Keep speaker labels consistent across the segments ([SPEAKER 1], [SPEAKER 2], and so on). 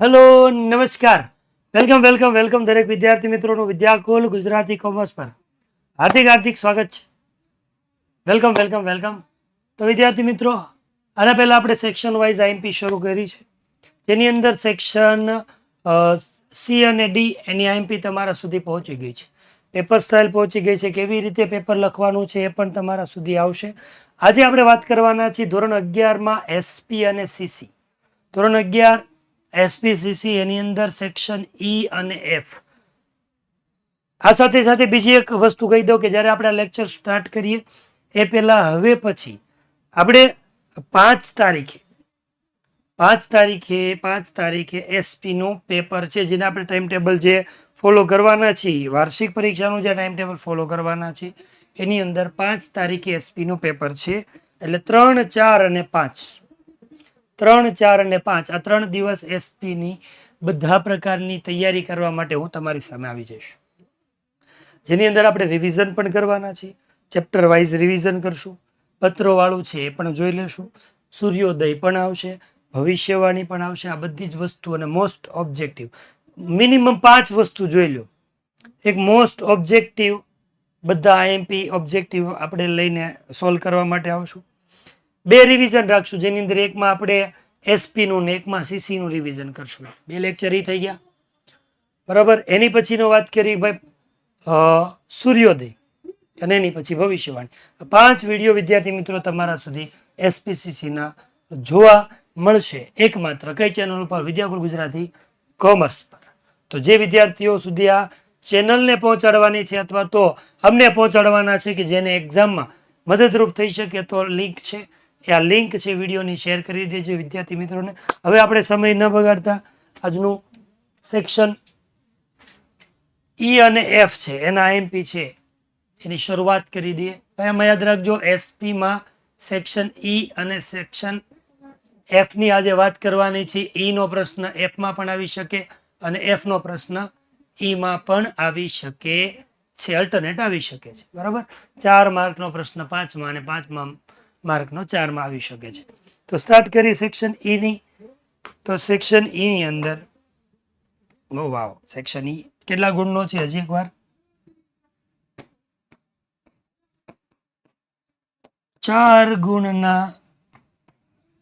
[SPEAKER 1] Hello નમસ્કાર. Welcome welcome welcome દરેક વિદ્યાર્થી મિત્રોનું વિદ્યાકુલ ગુજરાતી કોમર્સ પર. હાર્દિક હાર્દિક સ્વાગત છે. વેલકમ વેલકમ વેલકમ તો વિદ્યાર્થી મિત્રો, આના પહેલાં આપણે સેક્શન વાઇઝ આઈએમપી શરૂ કરી છે. જેની અંદર સેક્શન સી અને ડી એની આઈએમપી તમારા સુધી પહોંચી ગઈ છે. પેપર સ્ટાઇલ પહોંચી ગઈ છે. કેવી રીતે પેપર લખવાનું છે એ પણ તમારા સુધી આવશે. આજે આપણે વાત કરવાના છીએ ધોરણ અગિયારમાં એસપી અને સીસી ધોરણ અગિયાર એસપીસીસી એની અંદર સેક્શન ઈ અને એફ આ સાથે સાથે બીજી એક વસ્તુ કહી દઉં કે જ્યારે આપણે લેક્ચર સ્ટાર્ટ કરીએ, એ પહેલાં હવે પછી આપણે પાંચ તારીખે પાંચ તારીખે પાંચ તારીખે એસપીનું પેપર છે, જેને આપણે ટાઈમ ટેબલ જે ફોલો કરવાના છીએ, વાર્ષિક પરીક્ષાનું જે ટાઈમ ટેબલ ફોલો કરવાના છે, એની અંદર પાંચ તારીખે એસપીનું પેપર છે, એટલે ત્રણ, ચાર અને પાંચ. ત્રણ, ચાર અને પાંચ. આ ત્રણ દિવસ એસપીની બધા પ્રકારની તૈયારી કરવા માટે હું તમારી સામે આવી જઈશ. જેની અંદર આપણે રિવિઝન પણ કરવાના છીએ ચેપ્ટર વાઇઝ રિવિઝન કરશું, પત્રોવાળું છે એ પણ જોઈ લેશું, સૂર્યોદય પણ આવશે, ભવિષ્યવાણી પણ આવશે, આ બધી જ વસ્તુ અને મોસ્ટ ઓબ્જેક્ટિવ મિનિમમ પાંચ વસ્તુ જોઈ લો. એક મોસ્ટ ઓબ્જેક્ટિવ બધા આઈએમપી ઓબ્જેક્ટિવ આપણે લઈને સોલ્વ કરવા માટે આવશું. બે રિવિઝન રાખશું, જેની અંદર એકમાં આપણે એસપીનું ને એકમાં સીસીનું રિવિઝન કરશું. બે લેક્ચર એ થઈ ગયા. બરાબર? એની પછીનો વાત કરી ભાઈ સૂર્યોદય અને એની પછી ભવિષ્યવાણી. પાંચ વીડિયો વિદ્યાર્થી મિત્રો તમારા સુધી એસપીસીસીના જોવા મળશે. એકમાત્ર કઈ ચેનલ ઉપર વિદ્યાકુલ ગુજરાતી કોમર્સ પર. તો જે વિદ્યાર્થીઓ સુધી આ ચેનલને પહોંચાડવાની છે અથવા તો અમને પહોંચાડવાના છે કે જેને એક્ઝામમાં મદદરૂપ થઈ શકે તો લિંક છે. એ આ લિંક છે, વિડીયોની શેર કરી દેજો વિદ્યાર્થી મિત્રોને. હવે આપણે સમય ન બગાડતા, આજનું સેક્શન ઈ અને એફ છે, એના આઈએમપી છે, એની શરૂઆત કરી દઈએ. એમાં યાદ રાખજો એસપીમાં સેક્શન ઈ અને સેક્શન એફની આજે વાત કરવાની છે. ઈનો પ્રશ્ન એફમાં પણ આવી શકે અને એફનો પ્રશ્ન ઈમાં પણ આવી શકે છે. અલ્ટરનેટ આવી શકે છે. બરાબર? ચાર માર્કનો પ્રશ્ન પાંચમાં અને પાંચમાં માર્કનો ચારમાં આવી શકે છે. તો સ્ટાર્ટ કરીએ સેક્શન ઈની તો સેક્શન ઈની અંદર, ઓ વાવ સેક્શન ઈ કેટલા ગુણનો છે હજી એકવાર? ચાર ગુણના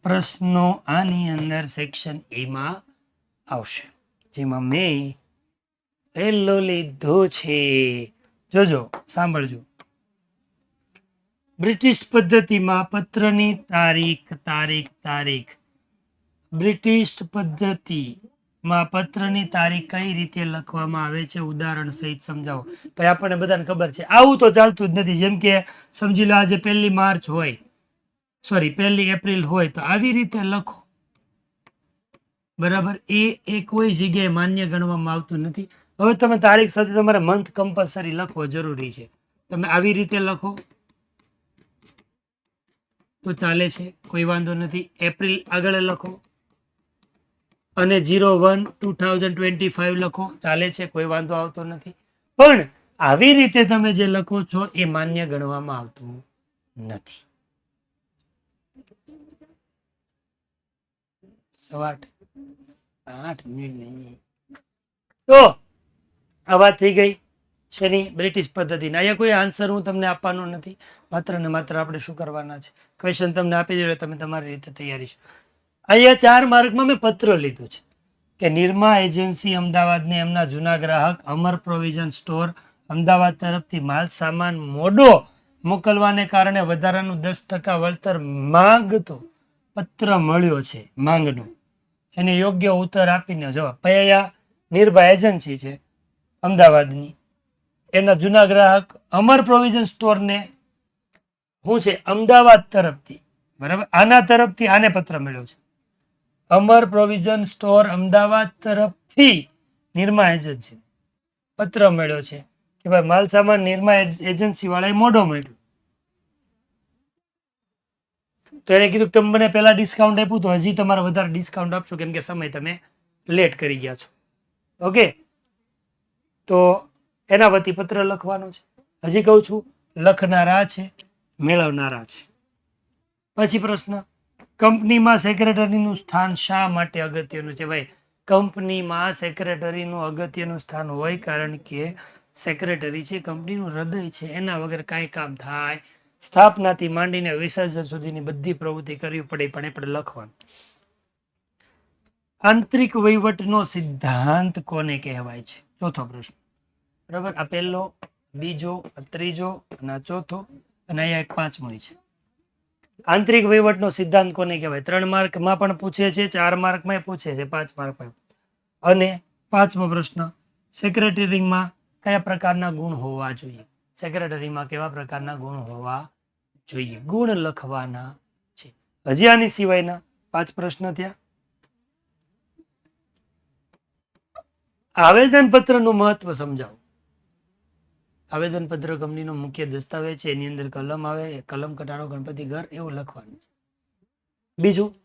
[SPEAKER 1] પ્રશ્નો આની અંદર સેક્શન એમાં આવશે. જેમાં મેં પહેલો લીધો છે. જોજો, સાંભળજો. બ્રિટિશ પદ્ધતિમાં પત્રની તારીખ તારીખ તારીખ. બ્રિટિશ પદ્ધતિમાં પત્રની તારીખ કઈ રીતે લખવામાં આવે છે? ઉદાહરણ સહિત સમજાવો. ભાઈ, આપણને બધાને ખબર છે. આવું તો ચાલતું જ નથી. જેમ કે, સમજી લો, આજે પહેલી માર્ચ હોય. સોરી પહેલી એપ્રિલ હોય. તો આવી રીતે લખો. બરાબર? એ એ કોઈ જગ્યાએ માન્ય ગણવામાં આવતું નથી. હવે તમે તારીખ સાથે તમારે મંથ કમ્પલસરી લખવો જરૂરી છે. તમે આવી રીતે લખો. તો ચાલે છે. કોઈ વાંધો નથી. એપ્રિલ આગળ લખો. અને zero one two thousand twenty five લખો. ચાલે છે. કોઈ વાંધો આવતો નથી. પણ આવી રીતે તમે જે લખો છો એ માન્ય ગણવામાં આવતું નથી. સવા આઠ. આઠ મિનિટ નહીં. તો આ વાત થઈ ગઈ. શેની? બ્રિટિશ પદ્ધતિના. અહીંયા કોઈ આન્સર હું તમને આપવાનો નથી. માત્ર ને માત્ર આપણે શું કરવાના છે? ક્વેશ્ચન તમને આપી દેજો, તમે તમારી રીતે તૈયારી છો. અહીંયા ચાર માર્કમાં મેં પત્ર લીધું છે કે નિરમા એજન્સી અમદાવાદને એમના જૂના ગ્રાહક અમર પ્રોવિઝન સ્ટોર અમદાવાદ તરફથી માલ સામાન મોડો મોકલવાને કારણે વધારાનું દસ ટકા વળતર માંગતો પત્ર મળ્યો છે માંગનો. એને યોગ્ય ઉત્તર આપીને જવાબ. પૈયા નિર્ભા એજન્સી છે અમદાવાદની. એના જૂના ગ્રાહક અમર પ્રોવિઝન સ્ટોરને શું છે, અમદાવાદ તરફથી, બરાબર? આના તરફથી આને પત્ર મળ્યો છે. અમર પ્રોવિઝન સ્ટોર અમદાવાદ તરફથી નિર્મા એજન્સી પત્ર મળ્યો છે કે ભાઈ માલ સામાન નિર્મા એજન્સી વાળાએ મોઢો મળ્યો તો એને કીધું તમે મને પહેલા ડિસ્કાઉન્ટ આપ્યું તો હજી તમારે વધારે ડિસ્કાઉન્ટ આપશો, કેમ કે સમય તમે લેટ કરી ગયા છો. ઓકે તો એના વતી પત્ર લખવાનો છે. હજી કહું છું, લખનારા છે, મેળવનારા છે. પછી પ્રશ્ન, કંપનીમાં સેક્રેટરીનું સ્થાન શા માટે અગત્યનું છે? ભાઈ, કંપનીમાં સેક્રેટરીનું અગત્યનું સ્થાન હોય કારણ કે સેક્રેટરી છે, કંપનીનું હૃદય છે, એના વગર કાંઈ કામ થાય. સ્થાપનાથી માંડીને વિસર્જન સુધીની બધી પ્રવૃત્તિ કરવી પડે પણ આપણે લખવાનું. આંતરિક વહીવટનો સિદ્ધાંત કોને કહેવાય છે? ચોથો પ્રશ્ન. બરાબર? આ પહેલો, બીજો ત્રીજો અને ચોથો અને અહીંયા એક પાંચમો છે. આંતરિક વહીવટનો સિદ્ધાંત કોને કહેવાય? ત્રણ માર્કમાં પણ પૂછે છે, ચાર માર્કમાં પૂછે છે, પાંચ માર્કમાં. અને પાંચમો પ્રશ્ન, સેક્રેટરીમાં કયા પ્રકારના ગુણ હોવા જોઈએ? સેક્રેટરીમાં કેવા પ્રકારના ગુણ હોવા જોઈએ? ગુણ લખવાના છે. હજી આની સિવાયના પાંચ પ્રશ્ન થયા. આવેદન પત્રનું મહત્વ સમજાવો. આવેદન પત્ર કંપનીનો મુખ્ય દસ્તાવેજ છે, એની અંદર કલમ આવે, કલમ કટારો ગણપતિ ઘર એવું લખવાનું છે. બીજું,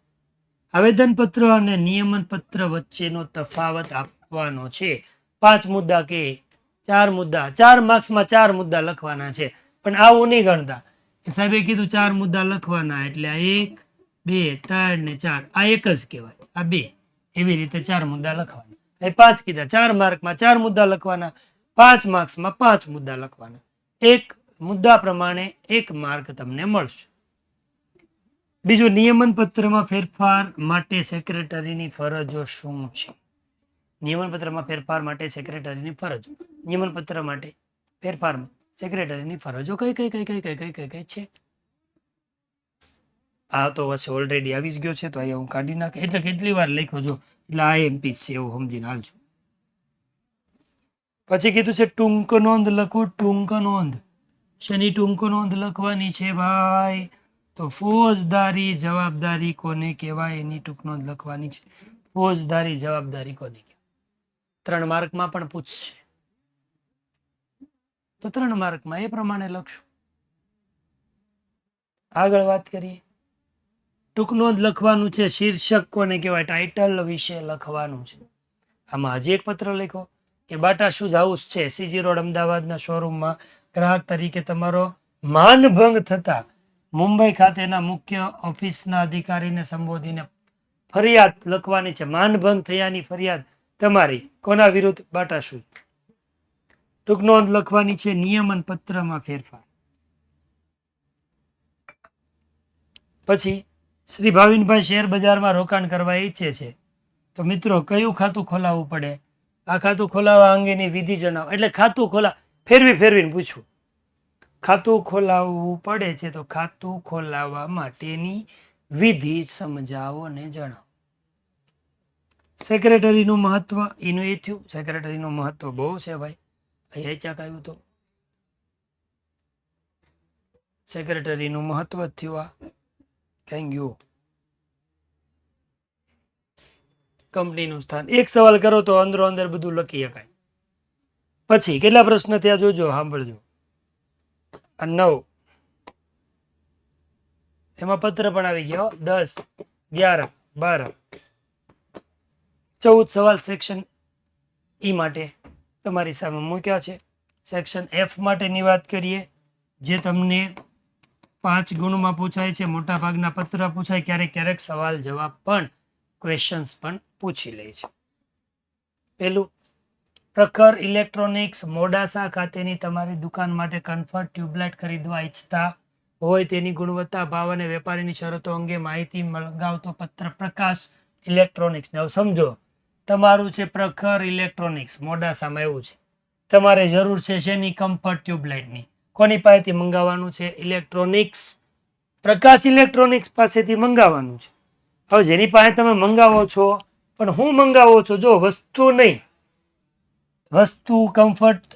[SPEAKER 1] આવેદનપત્ર અને નિયમન વચ્ચેનો તફાવત આપવાનો છે. પાંચ મુદ્દા કે ચાર મુદ્દા, ચાર માર્ક્સમાં ચાર મુદ્દા લખવાના છે, પણ આવું નહીં ગણતા. સાહેબે કીધું ચાર મુદ્દા લખવાના, એટલે આ એક, બે, ત્રણ ને ચાર. આ એક જ કહેવાય. આ બે. એવી રીતે ચાર મુદ્દા લખવાના. એ પાંચ કીધા, ચાર માર્કમાં ચાર મુદ્દા લખવાના. પાંચ માર્ક્સમાં પાંચ મુદ્દા લખવાના. એક મુદ્દા પ્રમાણે એક માર્ક તમને મળશે. બીજું નિયમન પત્રમાં ફેરફાર માટે સેક્રેટરીની ફરજો શું છે? નિયમન પત્રમાં ફેરફાર માટે સેક્રેટરીની ફરજો. નિયમન પત્ર માટે ફેરફાર સેક્રેટરીની ફરજો કઈ કઈ કઈ કઈ કઈ કઈ કઈ કઈ છે? આ તો વચ્ચે ઓલરેડી આવી જ ગયો છે, તો અહીંયા હું કાઢી નાખ. એટલે કેટલી વાર લખ્યો જો? એટલે આ એમપી છે, એવું સમજીને હાલજો. પછી કીધું છે, ટૂંક નોંધ લખો, ટૂંક નોંધ. શની ટૂંક નોંધ લખવાની છે ભાઈ. તો ફોજદારી, જવાબદારી કોને કહેવાય? એની ટૂંક નોંધ લખવાની છે. ફોજદારી, જવાબદારી કોને કહેવાય? ત્રણ માર્કમાં પણ પૂછશે. તો ત્રણ માર્કમાં એ પ્રમાણે લખશું. આગળ વાત કરીએ. ટૂંક નોંધ લખવાનું છે, શીર્ષક કોને કહેવાય? ટાઇટલ વિશે લખવાનું છે. આમાં હજી એક પત્ર લખો કે બાટા શૂઝ હાઉસ છે સીજી રોડ અમદાવાદના શોરૂમમાં ગ્રાહક તરીકે તમારો માનભંગ થતા મુંબઈ ખાતેના મુખ્ય ઓફિસના અધિકારીને સંબોધીને ફરિયાદ લખવાની છે. માનભંગ થયાની ફરિયાદ તમારી. કોના વિરુદ્ધ? બાટા શૂઝ ટૂંક નોંધ લખવાની છે, નિયમન પત્રમાં ફેરફાર. પછી, શ્રી ભાવિનભાઈ શેર બજારમાં રોકાણ કરવા ઈચ્છે છે. તો મિત્રો, કયું ખાતું ખોલાવવું પડે? આ ખાતું ખોલાવવા અંગેની વિધિ જણાવો. એટલે ખાતું ખોલા, ફેરવી, ફેરવીને પૂછવું ખાતું ખોલાવવું પડે છે તો ખાતું ખોલાવવા માટેની વિધિ સમજાવો અને જણાવો. સેક્રેટરીનું મહત્વ એનું એ થયું. સેક્રેટરીનું મહત્વ બહુ છે ભાઈ. અહીંયા ચાક આવ્યું તો. સેક્રેટરીનું મહત્વ થયું આ. થેન્ક ગયું? કંપનીનું સ્થાન. એક સવાલ કરો તો અંદરો અંદર બધું લખી શકાય. પછી કેટલા પ્રશ્ન ત્યાં જોજો, સાંભળજો. આ નવ. એમાં પત્ર પણ આવી ગયો. દસ, અગિયાર, બાર, ચૌદ સવાલ સેક્શન ઈ માટે તમારી સામે મૂક્યા છે. સેક્શન એફ માટેની વાત કરીએ. જે તમને પાંચ ગુણમાં પૂછાય છે મોટા ભાગના પત્ર પૂછાય, ક્યારેક ક્યારેક સવાલ જવાબ પણ ક્વેશ્ચન્સ પણ પૂછી લે છે. પેલું, પ્રખર ઇલેક્ટ્રોનિક્સ મોડાસા ખાતેની તમારી દુકાન માટે કન્ફર્ટ ટ્યુબલાઇટ ખરીદવા ઈચ્છતા હોય તેની ગુણવત્તા, ભાવ અને વેપારીની શરતો અંગે માહિતી મંગાવતો પત્ર પ્રકાશ ઇલેક્ટ્રોનિક્સ હવે સમજો, તમારું છે પ્રખર ઇલેક્ટ્રોનિક્સ મોડાસામાં એવું છે. તમારે જરૂર છે શેની કમ્ફર્ટ ટ્યુબલાઇટની કોની પાસેથી મંગાવવાનું છે? ઇલેક્ટ્રોનિક્સ પ્રકાશ ઇલેક્ટ્રોનિક્સ પાસેથી મંગાવવાનું છે. હવે જેની પાસે તમે મંગાવો છો, પણ હું મંગાવો છો, જો વસ્તુ નહીં, વસ્તુ કમ્ફર્ટ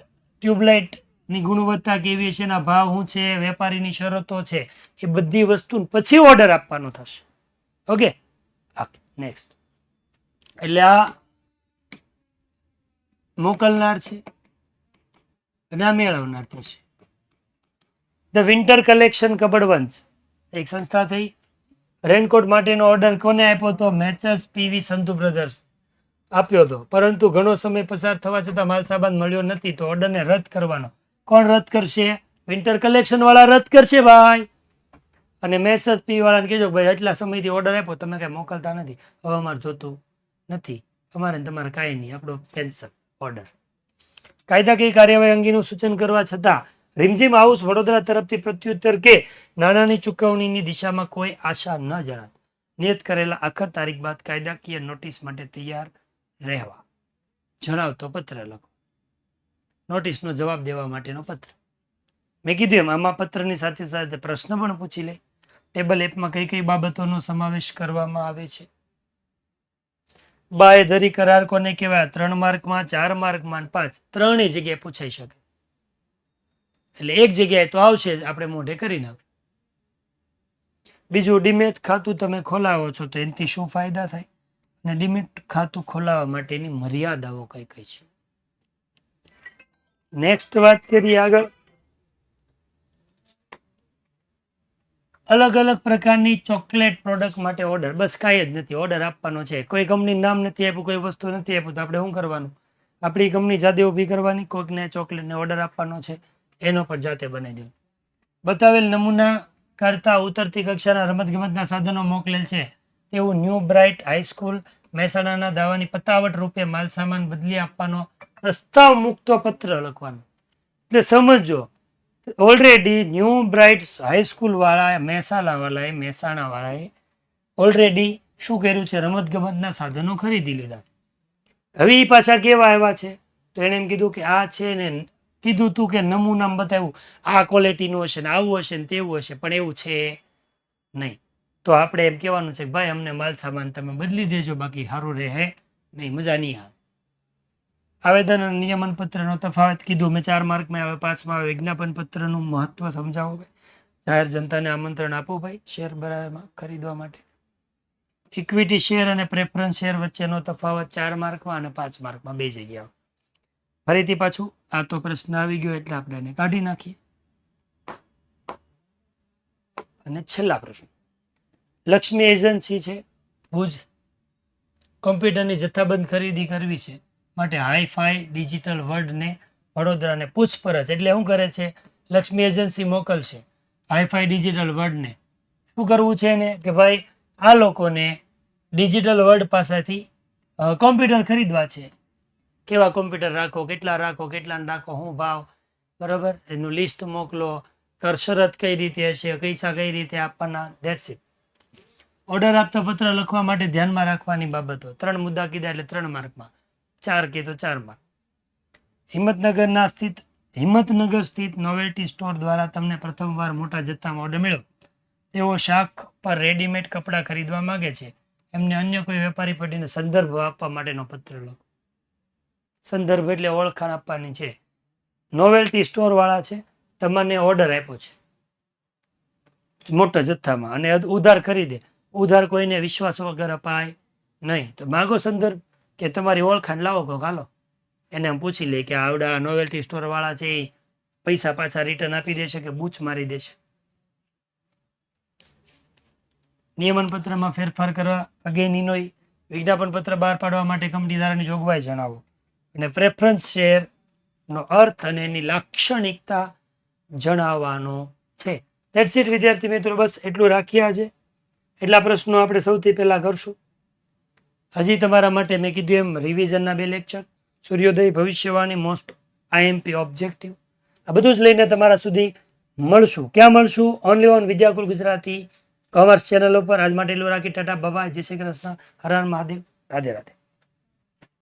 [SPEAKER 1] ટ્યુબલાઇટની ગુણવત્તા કેવી છે, એના ભાવ શું છે, વેપારીની શરતો છે, એ બધી વસ્તુ પછી ઓર્ડર આપવાનો થશે. ઓકે નેક્સ્ટ એટલે આ મોકલનાર છે અને આ મેળવનાર થશે. ધ વિન્ટર કલેક્શન કબડવંશ એક સંસ્થા થઈ. રેનકોટ માટેનો ઓર્ડર કોને આપ્યો હતો મેચર્સ પીવી સંધુ બ્રધર્સ આપ્યો હતો પરંતુ ઘણો સમય પસાર થવા છતાં માલ મળ્યો નથી તો ઓર્ડરને રદ કરવાનો. કોણ રદ કરશે? વિન્ટર કલેક્શન વાળા રદ કરશે ભાઈ. અને મેસેજ પી વાળાને કહેજો ભાઈ, એટલા સમયથી ઓર્ડર આપ્યો, તમે કાંઈ મોકલતા નથી. હવે અમારે જોતું નથી. અમારે તમારે કાંઈ નહીં. આપણો કેન્સલ ઓર્ડર કાયદાકીય કાર્યવાહી અંગેનું સૂચન કરવા છતાં રીમઝીમ હાઉસ વડોદરા તરફથી પ્રત્યુત્તર કે નાણાંની ચૂકવણીની દિશામાં કોઈ આશા ન જણાત નિયત કરેલા આખર તારીખ બાદ કાયદાકીય નોટિસ માટે તૈયાર રહેવા. જણાવતો પત્ર લખો. નોટિસનો જવાબ દેવા માટેનો પત્ર. મેં કીધું એમ, આમાં પત્રની સાથે સાથે પ્રશ્ન પણ પૂછી લે. ટેબલ એપમાં કઈ કઈ બાબતોનો સમાવેશ કરવામાં આવે છે? બાયધરી કરાર કોને કહેવાય? ત્રણ માર્કમાં, ચાર માર્કમાં પાંચ. ત્રણેય જગ્યાએ પૂછાઈ શકે. એટલે એક જગ્યાએ તો આવશે જ, આપણે મોઢે કરી નાખશું. બીજું ડીમેટ ખાતું તમે ખોલાવો છો તો એનાથી શું ફાયદા થાય? અને ડીમેટ ખાતું ખોલાવવા માટેની મર્યાદાઓ કઈ કઈ છે? નેક્સ્ટ વાત કરીએ આગળ. અલગ અલગ પ્રકારની ચોકલેટ પ્રોડક્ટ માટે ઓર્ડર. બસ કાંઈ જ નથી. ઓર્ડર આપવાનો છે. કોઈ કંપની નામ નથી આપ્યું, કોઈ વસ્તુ નથી આપ્યું, તો આપણે શું કરવાનું? આપણી કંપની જાતે ઊભી કરવાની કોઈકને ચોકલેટને ઓર્ડર આપવાનો છે. એનો પણ જાતે બનાવી દેવું બતાવેલ નમૂના કરતા ઉતરતી કક્ષાના રમતગમતના સાધનો મોકલેલ છે. તેવું ન્યૂ બ્રાઇટ હાઈસ્કૂલ મહેસાણાના દાવાની પતાવટ રૂપે માલસામાન બદલી આપવાનો પ્રસ્તાવ મુક્ત પત્ર લખવાનો. એટલે સમજો ઓલરેડી ન્યૂ બ્રાઇટ હાઈસ્કૂલ વાળા મહેસાણા વાળાએ મહેસાણા વાળાએ ઓલરેડી શું કર્યું છે? રમતગમતના સાધનો ખરીદી લીધા હવે એ પાછા કેવા આવ્યા છે? તો એણે એમ કીધું કે આ છે ને કીધું તું કે નમૂનામાં બતાવ્યું, આ ક્વોલિટીનું હશે ને આવું હશે ને તેવું હશે, પણ એવું છે નહીં. તો આપણે એમ કહેવાનું છે કે ભાઈ, અમને માલ સામાન તમે બદલી દેજો, બાકી સારું રહે નહીં, મજા નહીં આવે. આવેદન અને નિયમન પત્રનો તફાવત કીધું. મેં ચાર માર્કમાં આવે પાંચમાં આવે વિજ્ઞાપન પત્રનું મહત્વ સમજાવો ભાઈ. જાહેર જનતાને આમંત્રણ આપો ભાઈ, શેર બરાબરમાં ખરીદવા માટે. ઇક્વિટી શેર અને પ્રેફરન્સ શેર વચ્ચેનો તફાવત ચાર માર્કમાં અને પાંચ માર્કમાં બે જગ્યાઓ ફરીથી પાછું આ તો પ્રશ્ન આવી ગયો એટલે આપણે એને કાઢી નાખીએ. અને છેલ્લા પ્રશ્ન. લક્ષ્મી એજન્સી છે, ભુજ. કોમ્પ્યુટરની જથ્થાબંધ ખરીદી કરવી છે માટે હાઈફાઈ ડિજિટલ વર્લ્ડને વડોદરાને પૂછપરછ. એટલે શું કરે છે? લક્ષ્મી એજન્સી મોકલશે હાઈફાઈ ડિજિટલ વર્લ્ડને. શું કરવું છે એને? કે ભાઈ, આ લોકોને ડિજિટલ વર્લ્ડ પાસેથી કોમ્પ્યુટર ખરીદવા છે. કેવા કોમ્પ્યુટર રાખો, કેટલા રાખો કેટલા રાખો શું ભાવ? બરાબર? એનું લિસ્ટ મોકલો. કરશરત કઈ રીતે હશે, પૈસા કઈ રીતે આપવાના ધેટ્સ ઇટ ઓર્ડર આપતા પત્ર લખવા માટે ધ્યાનમાં રાખવાની બાબતો. ત્રણ મુદ્દા કીધા એટલે ત્રણ માર્કમાં. ચાર કે તો ચાર માર્ક. હિંમતનગરના સ્થિત, હિંમતનગર સ્થિત નોવેલ્ટી સ્ટોર દ્વારા તમને પ્રથમવાર મોટા જથ્થામાં ઓર્ડર મળ્યો. તેઓ શાખ પર રેડીમેડ કપડાં ખરીદવા માગે છે. એમને અન્ય કોઈ વેપારી પેઢીને સંદર્ભ આપવા માટેનો પત્ર લખો. સંદર્ભ એટલે ઓળખાણ આપવાની છે. નોવેલ્ટી સ્ટોર વાળા છે. તમને ઓર્ડર આપ્યો છે. મોટા જથ્થામાં. અને ઉધાર ઉધાર ખરીદે ઉધાર કોઈને વિશ્વાસ વગર અપાય નહીં. તો માગો સંદર્ભ કે તમારી ઓળખાણ લાવો કહો હાલો. એને આમ પૂછી લે કે આવડા નોવેલ્ટી સ્ટોર વાળા છે એ પૈસા પાછા રિટર્ન આપી દેશે કે બૂચ મારી દેશે? નિયમન પત્રમાં ફેરફાર કરવા અગેનીનોય વિજ્ઞાપન પત્ર બહાર પાડવા માટે કંપની જોગવાઈ જણાવો. અને પ્રેફરન્સ શેરનો અર્થ અને એની લાક્ષણિકતા જણાવવાનો છે. દેટ્સ ઇટ વિદ્યાર્થી મિત્રો. બસ એટલું રાખીએ આજે. એટલા પ્રશ્નો આપણે સૌથી પહેલાં કરશું. હજી તમારા માટે મેં કીધું એમ રિવિઝનના બે લેક્ચર સૂર્યોદય ભવિષ્યવાણી મોસ્ટ આઈએમપી ઓબ્જેક્ટિવ આ બધું જ લઈને તમારા સુધી મળશું. ક્યાં મળશું? Only on Vidyakul Gujarati commerce channel ઉપર. આજ માટે એટલું રાખી ટાટા બાબા જય શ્રી કૃષ્ણ. હર મહાદેવ. રાધે રાધે.